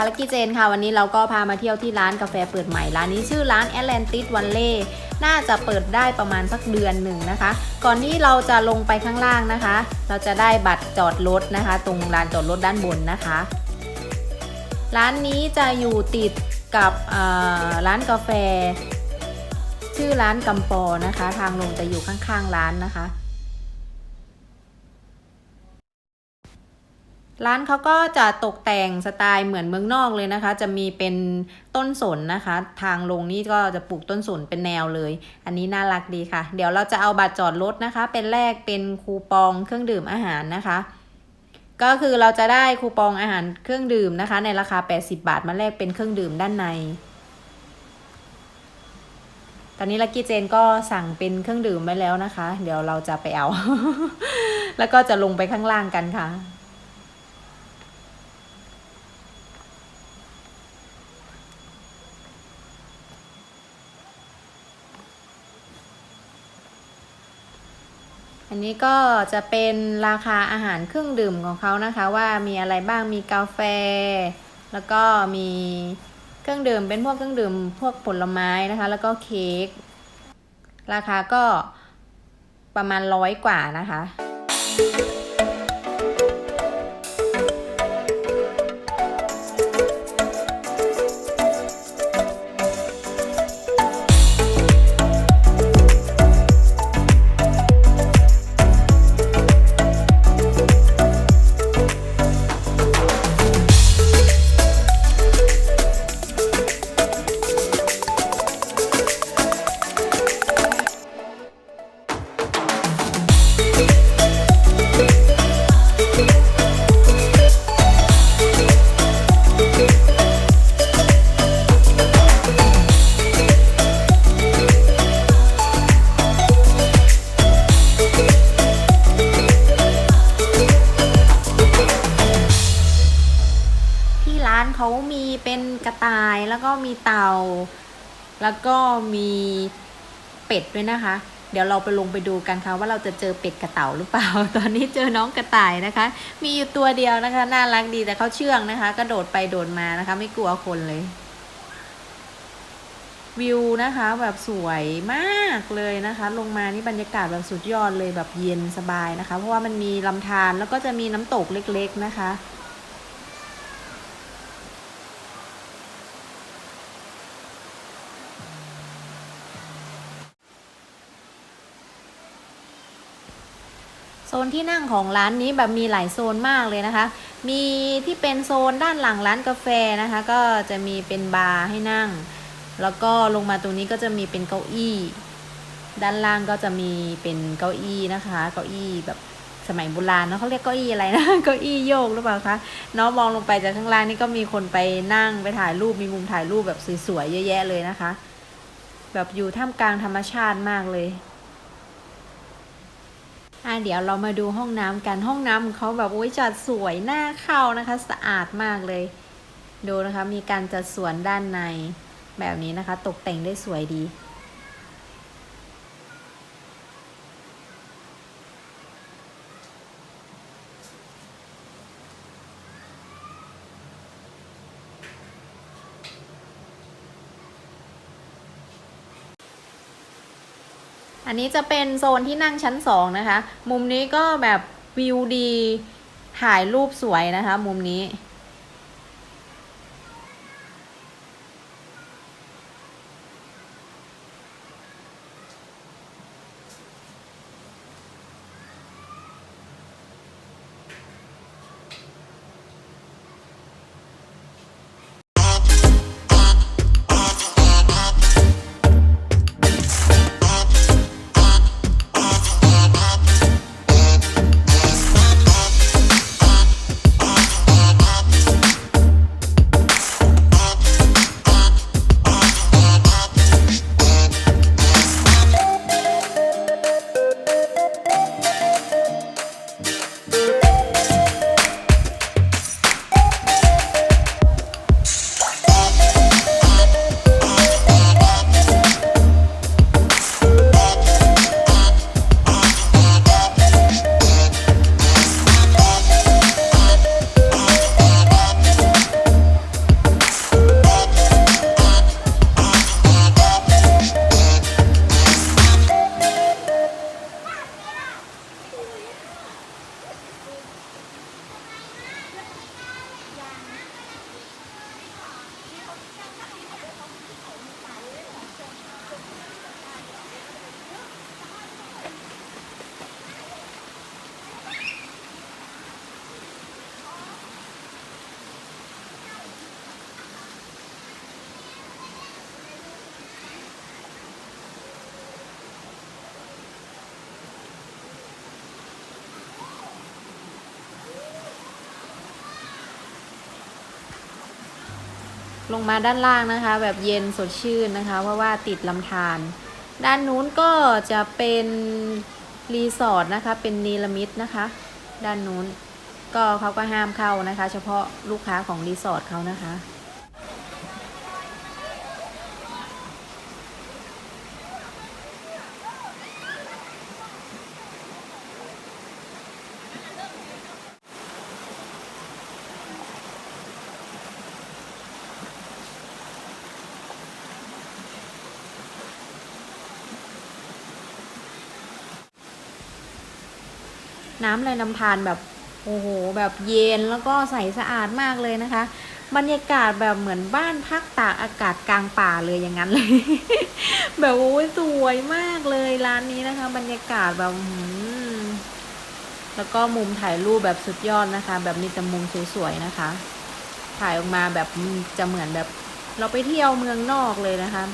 ค่ะลักกี้เจนค่ะวันนี้เราก็พามาเที่ยวที่ร้านกาแฟเปิดใหม่ร้านนี้ชื่อร้าน Atlantis v a l l e y น่าจะเปิดได้ประมาณสักเดือนหนึ่งนะคะ ก่อนที่เราจะลงไปข้างล่างนะคะ เราจะได้บัตรจอดรถนะคะ ตรงลานจอดรถด้านบนนะคะ ร้านนี้จะอยู่ติดกับร้านกาแฟ ชื่อร้านกำปอนะคะ ทางลงจะอยู่ข้างๆร้านนะคะ ร้านเขาก็จะตกแต่งสไตล์เหมือนเมืองนอกเลยนะคะ จะมีเป็นต้นสนนะคะ ทางลงนี่ก็จะปลูกต้นสนเป็นแนวเลย อันนี้น่ารักดีค่ะ เดี๋ยวเราจะเอาบัตรจอดรถนะคะ เป็นแลกเป็นคูปองเครื่องดื่มอาหารนะคะ ก็คือเราจะได้คูปองอาหารเครื่องดื่มนะคะ ในราคา 80 บาทมาแลกเป็นเครื่องดื่มด้านใน ตอนนี้ลักกี้เจนก็สั่งเป็นเครื่องดื่มไว้แล้วนะคะ เดี๋ยวเราจะไปเอา แล้วก็จะลงไปข้างล่างกันค่ะ อันนี้ก็จะเป็นราคาอาหารเครื่องดื่มของเขานะคะ ว่ามีอะไรบ้างมีกาแฟ แล้วก็มีเครื่องดื่มเป็นพวกเครื่องดื่มพวกผลไม้นะคะ แล้วก็เค้กราคาก็ประมาณร้อยกว่านะคะานเขามีเป็นกระต่ายแล้วก็มีเต่า แล้วก็มีเป็ดด้วยนะคะ เดี๋ยวเราไปลงไปดูกันค่ะว่าเราจะเจอเป็ดกระเต่าหรือเปล่า ตอนนี้เจอน้องกระต่ายนะคะ มีอยู่ตัวเดียวนะคะน่ารักดีแต่เขาเชื่องนะคะ กระโดดไปโดดมานะคะ ไม่กลัวคนเลย วิวนะคะแบบสวยมากเลยนะคะ ลงมานี่บรรยากาศแบบสุดยอดเลยแบบเย็นสบายนะคะ เพราะว่ามันมีลำธารแล้วก็จะมีน้ำตกเล็ก ๆนะคะ โซนที่นั่งของร้านนี้แบบมีหลายโซนมากเลยนะคะ มีที่เป็นโซนด้านหลังร้านกาแฟนะคะ ก็จะมีเป็นบาร์ให้นั่ง แล้วก็ลงมาตรงนี้ก็จะมีเป็นเก้าอี้ ด้านล่างก็จะมีเป็นเก้าอี้นะคะ เก้าอี้แบบสมัยโบราณเนอะเขาเรียกเก้าอี้อะไรนะเก้าอี้โยกหรือเปล่าคะน้องมองลงไปจากข้างล่างนี่ก็มีคนไปนั่งไปถ่ายรูปมีมุมถ่ายรูปแบบสวยๆเยอะแยะเลยนะคะ แบบอยู่ท่ามกลางธรรมชาติมากเลย อะเดี๋ยวเรามาดูห้องน้ำกันห้องน้ำของเขาแบบโอ้ยจัดสวยน่าเข้านะคะ สะอาดมากเลย ดูนะคะมีการจัดสวนด้านในแบบนี้นะคะ ตกแต่งได้สวยดี นี้จะเป็นโซนที่นั่งชั้นสองนะคะ มุมนี้ก็แบบวิวดี ถ่ายรูปสวยนะคะ มุมนี้ ลงมาด้านล่างนะคะ แบบเย็นสดชื่นนะคะ เพราะว่าติดลำธารด้านนู้นก็จะเป็นรีสอร์ทนะคะ เป็นนีลมิตนะคะ ด้านนู้นก็เขาก็ห้ามเข้านะคะ เฉพาะลูกค้าของรีสอร์ทเขานะคะ น้ำในลำธารแบบโอ้โหแบบเย็นแล้วก็ใสสะอาดมากเลยนะคะ บรรยากาศแบบเหมือนบ้านพักตากอากาศกลางป่าเลยอย่างนั้นเลย แบบโอ้ยสวยมากเลยร้านนี้นะคะ บรรยากาศแบบแล้วก็มุมถ่ายรูปแบบสุดยอดนะคะ แบบมีแต่มุมสวยๆนะคะ ถ่ายออกมาแบบจะเหมือนแบบเราไปเที่ยวเมืองนอกเลยนะคะ